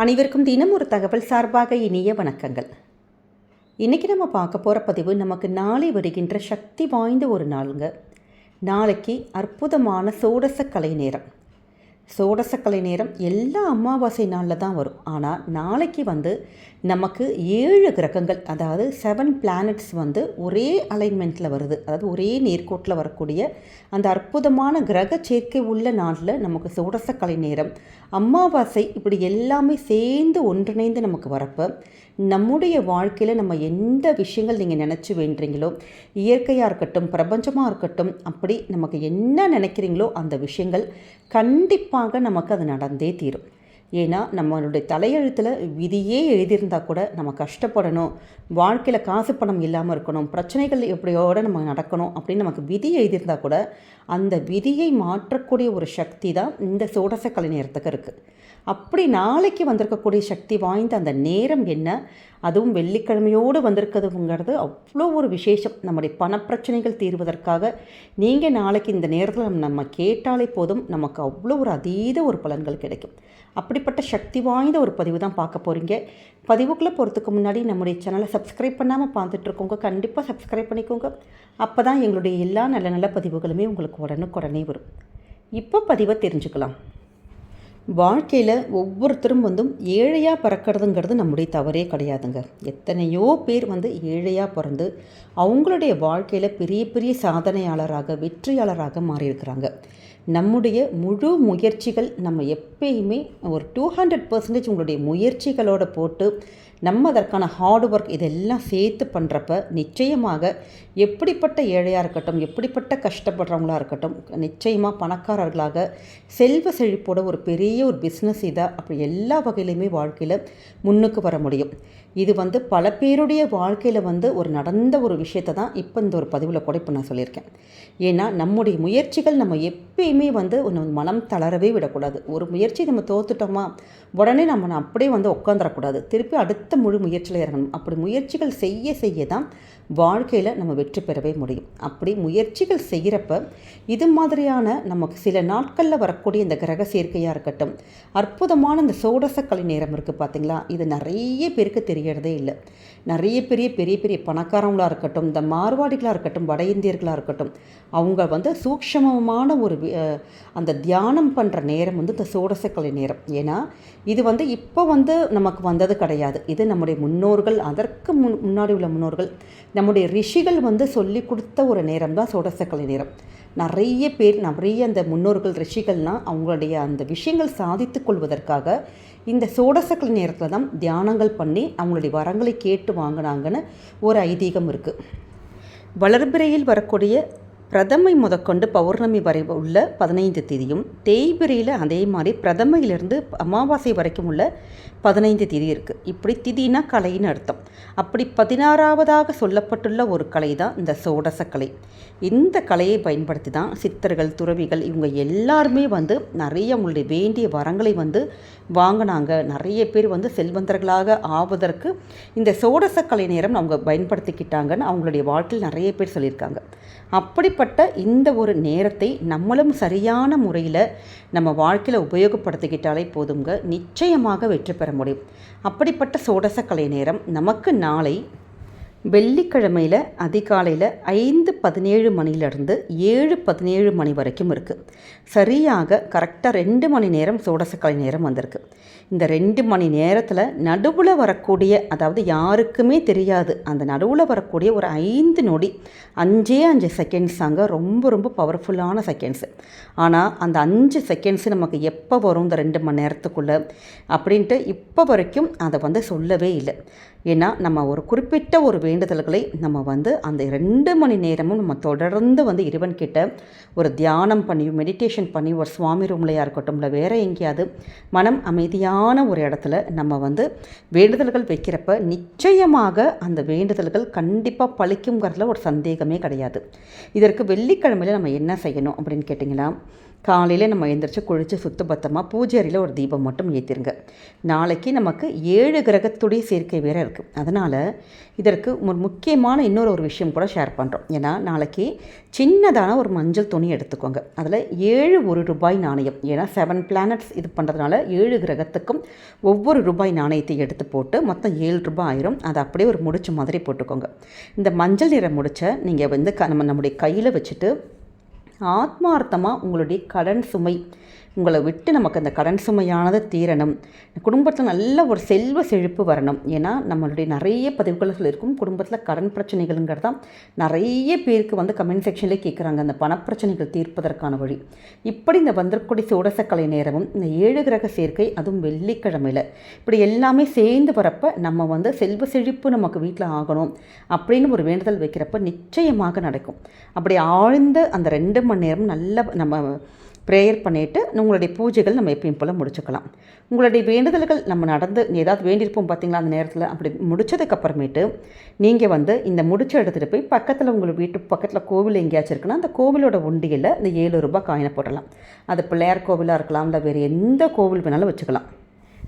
அனைவருக்கும் தினம் ஒரு தகவல் சார்பாக இனிய வணக்கங்கள். இன்றைக்கி நம்ம பார்க்க போகிற பதிவு நமக்கு நாளை வருகின்ற சக்தி வாய்ந்த ஒரு நாளுங்க. நாளைக்கு அற்புதமான சோடச கலை நேரம். சோடசக்கலை கலை நேரம் எல்லா அமாவாசை நாளில் தான் வரும். ஆனால் நாளைக்கு வந்து நமக்கு ஏழு கிரகங்கள் அதாவது செவன் பிளானட்ஸ் வந்து ஒரே அலைன்மெண்ட்டில் வருது. அதாவது ஒரே நேர்கோட்டில் வரக்கூடிய அந்த அற்புதமான கிரக சேர்க்கை உள்ள நாளில் நமக்கு சோடசக்கலை கலை நேரம். அமாவாசை இப்படி எல்லாமே சேர்ந்து ஒன்றிணைந்து நமக்கு வரப்போ நம்முடைய வாழ்க்கையில் நம்ம எந்த விஷயங்கள் நீங்கள் நினச்சி வேண்டுறீங்களோ இயற்கையாக இருக்கட்டும் பிரபஞ்சமாக இருக்கட்டும் அப்படி நமக்கு என்ன நினைக்கிறீங்களோ அந்த விஷயங்கள் கண்டிப்பாக நமக்கு அது நடந்தே தீரும். ஏன்னா நம்மளுடைய தலையெழுத்தில் விதியே எழுதியிருந்தால் கூட நம்ம கஷ்டப்படணும் வாழ்க்கையில் காசு பணம் இல்லாமல் இருக்கணும் பிரச்சனைகள் எப்படியோட நம்ம நடக்கணும் அப்படின்னு நமக்கு விதி எழுதியிருந்தால் கூட அந்த விதியை மாற்றக்கூடிய ஒரு சக்தி தான் இந்த சோடச கலை நேரத்துக்கு இருக்குது அப்படி நாளைக்கு வந்திருக்கக்கூடிய சக்தி வாய்ந்த அந்த நேரம் என்ன? அதுவும் வெள்ளிக்கிழமையோடு வந்திருக்கிறதுங்கிறது அவ்வளோ ஒரு விசேஷம். நம்முடைய பணப்பிரச்சனைகள் தீர்வதற்காக நீங்கள் நாளைக்கு இந்த நேரத்தில் நம்ம நம்ம கேட்டாலே போதும். நமக்கு அவ்வளோ ஒரு அதீத ஒரு பலன்கள் கிடைக்கும். அப்படிப்பட்ட சக்தி வாய்ந்த ஒரு பதிவு தான் பார்க்க போகிறீங்க பதிவுக்குள்ளே போகிறதுக்கு முன்னாடி நம்முடைய சேனலை சப்ஸ்கிரைப் பண்ணாமல் பார்த்துட்ருக்கோங்க கண்டிப்பாக சப்ஸ்கிரைப் பண்ணிக்கோங்க. அப்போ தான் எங்களுடைய எல்லா நல்ல நல்ல பதிவுகளுமே உங்களுக்கு உடனுக்குடனே வரும். இப்போ பதிவை தெரிஞ்சுக்கலாம். வாழ்க்கையில் ஒவ்வொருத்தரும் வந்து ஏழையாக பிறக்கிறதுங்கிறது நம்முடைய தவறே கிடையாதுங்க. எத்தனையோ பேர் வந்து ஏழையாக பிறந்து அவங்களுடைய வாழ்க்கையில் பெரிய பெரிய சாதனையாளராக வெற்றியாளராக மாறியிருக்கிறாங்க. நம்முடைய முழு முயற்சிகள் நம்ம எப்பயுமே ஒரு டூ ஹண்ட்ரட் பர்சன்டேஜ் உங்களுடைய முயற்சிகளோட போட்டு நம்ம அதற்கான ஹார்ட் ஒர்க் இதெல்லாம் சேர்த்து பண்ணுறப்ப நிச்சயமாக எப்படிப்பட்ட ஏழையாக இருக்கட்டும் எப்படிப்பட்ட கஷ்டப்படுறவங்களாக இருக்கட்டும் நிச்சயமாக பணக்காரர்களாக செல்வ செழிப்போட ஒரு பெரிய ஒரு பிஸ்னஸ் இதாக அப்படி எல்லா வகையிலையுமே வாழ்க்கையில் முன்னுக்கு வர முடியும். இது வந்து பல பேருடைய வாழ்க்கையில் வந்து ஒரு நடந்த ஒரு விஷயத்தை தான் இப்போ இந்த ஒரு பதிவில் கூட இப்போ நான் சொல்லியிருக்கேன். ஏன்னா நம்முடைய முயற்சிகள் நம்ம எப்பயுமே வந்து ஒன்று மனம் தளரவே விடக்கூடாது. ஒரு முயற்சி நம்ம தோத்துட்டோமா உடனே நம்ம அப்படியே வந்து உட்காந்துடக்கூடாது திருப்பி அடுத்த முழு முயற்சியில் இறங்கணும். அப்படி முயற்சிகள் செய்ய செய்ய தான் வாழ்க்கையில் நம்ம வெற்றி பெறவே முடியும். அப்படி முயற்சிகள் செய்கிறப்ப இது மாதிரியான நமக்கு சில நாட்களில் வரக்கூடிய இந்த கிரக சேர்க்கையாக இருக்கட்டும் அற்புதமான இந்த சோடசக்கலை கலை நேரம் இருக்குது பார்த்தீங்களா இது நிறைய பேருக்கு தெரியறதே இல்லை. நிறைய பெரிய பெரிய பெரிய பணக்காரங்களாக இருக்கட்டும் இந்த மார்வாடிகளாக இருக்கட்டும் வட இந்தியர்களாக இருக்கட்டும் அவங்க வந்து சூக்ஷமமான ஒரு அந்த தியானம் பண்ணுற நேரம் வந்து இந்த சோடசக்கலை நேரம். ஏன்னா இது வந்து இப்போ வந்து நமக்கு வந்தது கிடையாது. இது நம்முடைய முன்னோர்கள் அதற்கு முன் முன்னாடி உள்ள முன்னோர்கள் நம்முடைய ரிஷிகள் வந்து சொல்லி கொடுத்த ஒரு நேரம் தான் சோடசக்கலை நேரம். நிறைய பேர் நிறைய அந்த முன்னோர்கள் ரிஷிகள்னால் அவங்களுடைய அந்த விஷயங்கள் சாதித்து கொள்வதற்காக இந்த சோடசக்கலை நேரத்தில் தான் தியானங்கள் பண்ணி அவங்களுடைய வரங்களை கேட்டு வாங்கினாங்கன்னு ஒரு ஐதீகம் இருக்குது வளர்பிறையில் வரக்கூடிய பிரதமை முதற்கொண்டு பௌர்ணமி வரை உள்ள பதினைந்து தேதியும் தேய்பிரியில் அதே மாதிரி பிரதமையிலிருந்து அமாவாசை வரைக்கும் உள்ள பதினைந்து திதி இருக்குது இப்படி திதினா கலைன்னு அர்த்தம். அப்படி பதினாறாவதாக சொல்லப்பட்டுள்ள ஒரு கலை தான் இந்த சோடசக்கலை இந்த கலையை பயன்படுத்தி தான் சித்தர்கள் துறவிகள் இவங்க எல்லாருமே வந்து நிறைய அவங்களுடைய வேண்டிய வரங்களை வந்து வாங்கினாங்க. நிறைய பேர் வந்து செல்வந்தர்களாக ஆவதற்கு இந்த சோடச கலை நேரம் அவங்க பயன்படுத்திக்கிட்டாங்கன்னு அவங்களுடைய வாழ்க்கையில் நிறைய பேர் சொல்லியிருக்காங்க. அப்படி அப்படிப்பட்ட இந்த ஒரு நேரத்தை நம்மளும் சரியான முறையில் நம்ம வாழ்க்கையில் உபயோகப்படுத்திக்கிட்டாலே போதுங்க நிச்சயமாக வெற்றி பெற முடியும். அப்படிப்பட்ட சோடச கலை நேரம் நமக்கு நாளை வெள்ளிக்கிழமையில் அதிகாலையில் ஐந்து பதினேழு மணிலேருந்து ஏழு பதினேழு மணி வரைக்கும் இருக்குது சரியாக கரெக்டாக ரெண்டு மணி நேரம் சோடசக்கலை நேரம் வந்திருக்கு. இந்த ரெண்டு மணி நேரத்தில் நடுவில் வரக்கூடிய அதாவது யாருக்குமே தெரியாது அந்த நடுவில் வரக்கூடிய ஒரு ஐந்து நொடி அஞ்சே அஞ்சு செகண்ட்ஸ் அங்கே ரொம்ப ரொம்ப பவர்ஃபுல்லான செகண்ட்ஸு ஆனால் அந்த அஞ்சு செகண்ட்ஸு நமக்கு எப்போ வரும் இந்த ரெண்டு மணி நேரத்துக்குள்ளே? அப்படின்ட்டு இப்போ வரைக்கும் அதை வந்து சொல்லவே இல்லை. ஏன்னா நம்ம ஒரு குறிப்பிட்ட ஒரு வேண்டுதல்களை நம்ம வந்து அந்த ரெண்டு மணி நேரமும் நம்ம தொடர்ந்து வந்து இறைவன்கிட்ட ஒரு தியானம் பண்ணி மெடிடேஷன் பண்ணி ஒரு சுவாமி ரூம்லையாக இருக்கட்டும் இல்லை வேறு எங்கேயாவது மனம் அமைதியான ஒரு இடத்துல நம்ம வந்து வேண்டுதல்கள் வைக்கிறப்ப நிச்சயமாக அந்த வேண்டுதல்கள் கண்டிப்பாக பழிக்குங்கிறதுல ஒரு சந்தேகமே கிடையாது. இதற்கு வெள்ளிக்கிழமையில் நம்ம என்ன செய்யணும் அப்படின்னு கேட்டிங்கன்னா காலையில் நம்ம எழுந்திரிச்சு குளித்து சுத்தபத்தமாக பூஜை அறையில் ஒரு தீபம் மட்டும் ஏற்றிருங்க நாளைக்கு நமக்கு ஏழு கிரகத்துடைய சேர்க்கை வேறு இருக்குது அதனால் இதற்கு ஒரு முக்கியமான இன்னொரு ஒரு விஷயம் கூட ஷேர் பண்ணுறோம் ஏன்னா நாளைக்கு சின்னதான ஒரு மஞ்சள் துணி எடுத்துக்கோங்க. அதில் ஏழு ஒரு ரூபாய் நாணயம். ஏன்னா செவன் பிளானட்ஸ் இது பண்ணுறதுனால ஏழு கிரகத்துக்கும் ஒவ்வொரு ரூபாய் நாணயத்தை எடுத்து போட்டு மொத்தம் ஏழு ரூபாய் ஆயிரும். அதை அப்படியே ஒரு முடிச்ச மாதிரி போட்டுக்கோங்க. இந்த மஞ்சள் நிறம் முடிச்ச நீங்கள் வந்து க நம்ம நம்முடைய கையில் வச்சுட்டு ஆத்மார்த்தமாக உங்களுடைய கடன் சுமை. உங்களை விட்டு நமக்கு அந்த கடன் சுமையானது தீரணும். குடும்பத்தில் நல்ல ஒரு செல்வ செழிப்பு வரணும். ஏன்னா நம்மளுடைய நிறைய பதிவுகள் இருக்கும். குடும்பத்தில் கடன் பிரச்சனைகள்ங்கிறது தான் நிறைய பேருக்கு வந்து கமெண்ட் செக்ஷன்லேயே கேட்குறாங்க அந்த பணப்பிரச்சனைகள் தீர்ப்பதற்கான வழி. இப்படி இந்த வந்திரக்கூடிய சோடசக்கலை நேரமும் இந்த ஏழு கிரக சேர்க்கை அதுவும் வெள்ளிக்கிழமையில். இப்படி எல்லாமே சேர்ந்து வரப்போ நம்ம வந்து செல்வ செழிப்பு நமக்கு வீட்டில் ஆகணும் அப்படின்னு ஒரு வேண்டுதல் வைக்கிறப்ப நிச்சயமாக நடக்கும். அப்படி ஆழ்ந்த அந்த ரெண்டு மணி நேரம் நல்ல நம்ம ப்ரேயர் பண்ணிவிட்டு உங்களுடைய பூஜைகள் நம்ம எப்பயும் போல் முடிச்சுக்கலாம். உங்களுடைய வேண்டுதல்கள் நம்ம நடந்து ஏதாவது வேண்டியிருப்போம் பார்த்தீங்களா அந்த நேரத்தில்? அப்படி முடிச்சதுக்கப்புறமேட்டு நீங்கள் வந்து இந்த முடிச்ச எடுத்துகிட்டு போய் பக்கத்தில் உங்கள் வீட்டு பக்கத்தில் கோவில் எங்கேயாச்சும் இருக்குன்னா அந்த கோவிலோட உண்டியில் இந்த ஏழு ரூபாய் காயினை போடலாம். அது பிள்ளையார் கோவிலாக இருக்கலாம் இல்லை வேறு எந்த கோவில் வேணாலும் வச்சுக்கலாம்.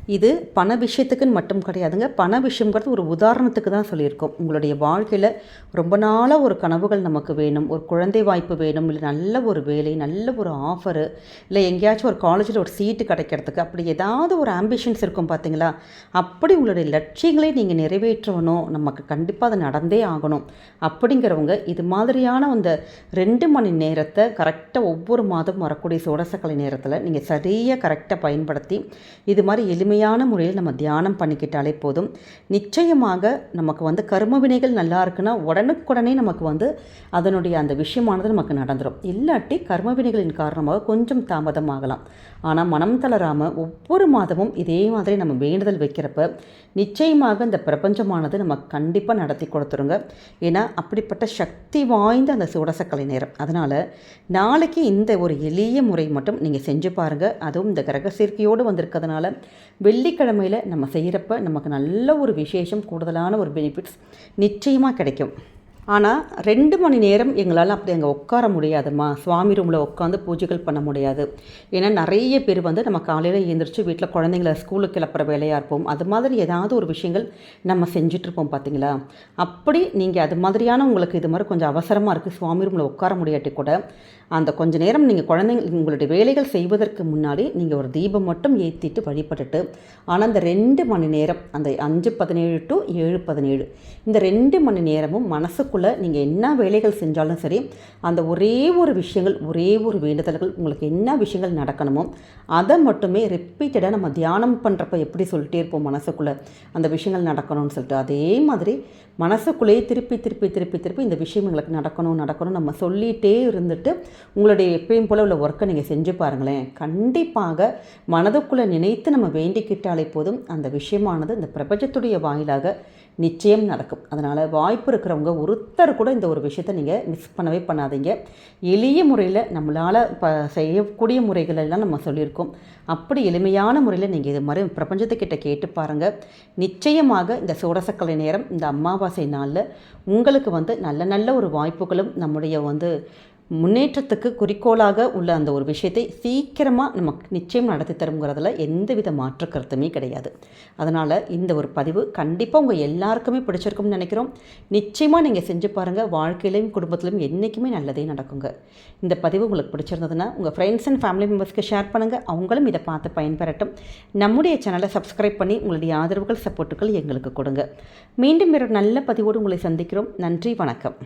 இது பண விஷயத்துக்குன்னு மட்டும் கிடையாதுங்க. பண விஷயங்கிறது ஒரு உதாரணத்துக்கு தான் சொல்லியிருக்கோம். உங்களுடைய வாழ்க்கையில் ரொம்ப நாளாக ஒரு கனவுகள் நமக்கு வேணும் ஒரு குழந்தை வாய்ப்பு வேணும் இல்லை நல்ல ஒரு வேலை நல்ல ஒரு ஆஃபரு இல்லை எங்கேயாச்சும் ஒரு காலேஜில் ஒரு சீட்டு கிடைக்கிறதுக்கு அப்படி ஏதாவது ஒரு ஆம்பிஷன்ஸ் இருக்கும் பார்த்தீங்களா அப்படி உங்களுடைய லட்சியங்களை நீங்கள் நிறைவேற்றணும். நமக்கு கண்டிப்பாக அது நடந்தே ஆகணும். அப்படிங்கிறவங்க இது மாதிரியான அந்த ரெண்டு மணி நேரத்தை கரெக்டாக ஒவ்வொரு மாதம் வரக்கூடிய சோடசக்கலை நேரத்தில் நீங்கள் சரியாக கரெக்டாக பயன்படுத்தி இது மாதிரி எளிமை எளிமையான முறையில் நம்ம தியானம் பண்ணிக்கிட்டாலே போதும். நிச்சயமாக நமக்கு வந்து கர்ம வினைகள் நல்லா இருக்குன்னா உடனுக்குடனே நமக்கு வந்து அதனுடைய அந்த விஷயமானது நமக்கு நடந்துடும் இல்லாட்டி கர்ம வினைகளின் காரணமாக கொஞ்சம் தாமதமாகலாம் ஆனால் மனம் தளராமல் ஒவ்வொரு மாதமும் இதே மாதிரி நம்ம வேண்டுதல் வைக்கிறப்ப நிச்சயமாக இந்த பிரபஞ்சமானது நம்ம கண்டிப்பாக நடத்தி கொடுத்துருங்க. ஏன்னா அப்படிப்பட்ட சக்தி வாய்ந்த அந்த சுடசக்கலை நேரம். அதனால் நாளைக்கு இந்த ஒரு எளிய முறை மட்டும் நீங்கள் செஞ்சு பாருங்கள் அதுவும் இந்த கிரக சேர்க்கையோடு வந்திருக்கிறதுனால வெள்ளிக்கிழமையில் நம்ம செய்கிறப்ப நமக்கு நல்ல ஒரு விசேஷம் கூடுதலான ஒரு பெனிஃபிட்ஸ் நிச்சயமாக கிடைக்கும். ஆனால் ரெண்டு மணி நேரம் எங்களால் அப்படி அங்கே உட்கார முடியாதுமா சுவாமி ரூமில் உட்காந்து பூஜைகள் பண்ண முடியாது. ஏன்னா நிறைய பேர் வந்து நம்ம காலையில் எழுந்திரிச்சு வீட்டில் குழந்தைங்கள ஸ்கூலுக்கு கிளப்புற வேலையாக இருப்போம். அது மாதிரி ஏதாவது ஒரு விஷயங்கள் நம்ம செஞ்சிட்ருப்போம் பார்த்தீங்களா அப்படி நீங்கள் அது மாதிரியான உங்களுக்கு இது மாதிரி கொஞ்சம் அவசரமாக இருக்குது சுவாமி ரூமில் உட்கார முடியாட்டி கூட அந்த கொஞ்ச நேரம் நீங்கள் குழந்தைங்க உங்களுடைய வேலைகள் செய்வதற்கு முன்னாடி நீங்கள் ஒரு தீபம் மட்டும் ஏற்றிட்டு வழிபட்டுட்டு ஆனால் அந்த ரெண்டு மணி நேரம் அந்த அஞ்சு பதினேழு டு ஏழு பதினேழு இந்த ரெண்டு மணி நேரமும் மனசுக்குள்ளே நீங்கள் என்ன வேலைகள் செஞ்சாலும் சரி அந்த ஒரே ஒரு விஷயங்கள் ஒரே ஒரு வேண்டுதல்கள் உங்களுக்கு என்ன விஷயங்கள் நடக்கணுமோ அதை மட்டுமே ரிப்பீட்டடாக நம்ம தியானம் பண்ணுறப்ப எப்படி சொல்லிட்டே இருப்போம் மனசுக்குள்ளே. அந்த விஷயங்கள் நடக்கணும்னு சொல்லிட்டு அதே மாதிரி மனசுக்குள்ளேயே திருப்பி திருப்பி திருப்பி திருப்பி இந்த விஷயம் எங்களுக்கு நடக்கணும் நடக்கணும் நம்ம சொல்லிகிட்டே இருந்துட்டு உங்களுடைய எப்பயும் போல் உள்ள ஒர்க்கை நீங்கள் செஞ்சு பாருங்களேன். கண்டிப்பாக மனதுக்குள்ளே நினைத்து நம்ம வேண்டிக்கிட்டாலே போதும். அந்த விஷயமானது இந்த பிரபஞ்சத்துடைய வாயிலாக நிச்சயம் நடக்கும். அதனால் வாய்ப்பு இருக்கிறவங்க ஒருத்தர் கூட இந்த ஒரு விஷயத்தை நீங்கள் மிஸ் பண்ணவே பண்ணாதீங்க. எளிய முறையில் நம்மளால் ப செய்யக்கூடிய முறைகளெல்லாம் நம்ம சொல்லியிருக்கோம். அப்படி எளிமையான முறையில் நீங்கள் இது மாதிரி பிரபஞ்சத்துக்கிட்ட கேட்டு பாருங்கள் நிச்சயமாக இந்த சோடசக்கலை நேரம் இந்த அமாவாசை நாளில் உங்களுக்கு வந்து நல்ல நல்ல ஒரு வாய்ப்புகளும் நம்முடைய வந்து முன்னேற்றத்துக்கு குறிக்கோளாக உள்ள அந்த ஒரு விஷயத்தை சீக்கிரமாக நமக்கு நிச்சயம் நடத்தி தருங்கிறதுல எந்தவித மாற்று கருத்துமே கிடையாது. அதனால் இந்த ஒரு பதிவு கண்டிப்பாக உங்கள் எல்லாருக்குமே பிடிச்சிருக்கும்னு நினைக்கிறோம். நிச்சயமாக நீங்கள் செஞ்சு பாருங்கள் வாழ்க்கையிலையும் குடும்பத்திலையும் என்றைக்குமே நல்லதே நடக்குங்க. இந்த பதிவு உங்களுக்கு பிடிச்சிருந்ததுன்னா உங்கள் ஃப்ரெண்ட்ஸ் அண்ட் ஃபேமிலி மெம்பர்ஸ்க்கு ஷேர் பண்ணுங்கள் அவங்களும் இதை பார்த்து பயன்பெறட்டும். நம்முடைய சேனலை சப்ஸ்கிரைப் பண்ணி உங்களுடைய ஆதரவுகள் சப்போர்ட்டுகள் எங்களுக்கு கொடுங்க. மீண்டும் ஒரு நல்ல பதிவோடு உங்களை சந்திக்கிறோம். நன்றி வணக்கம்.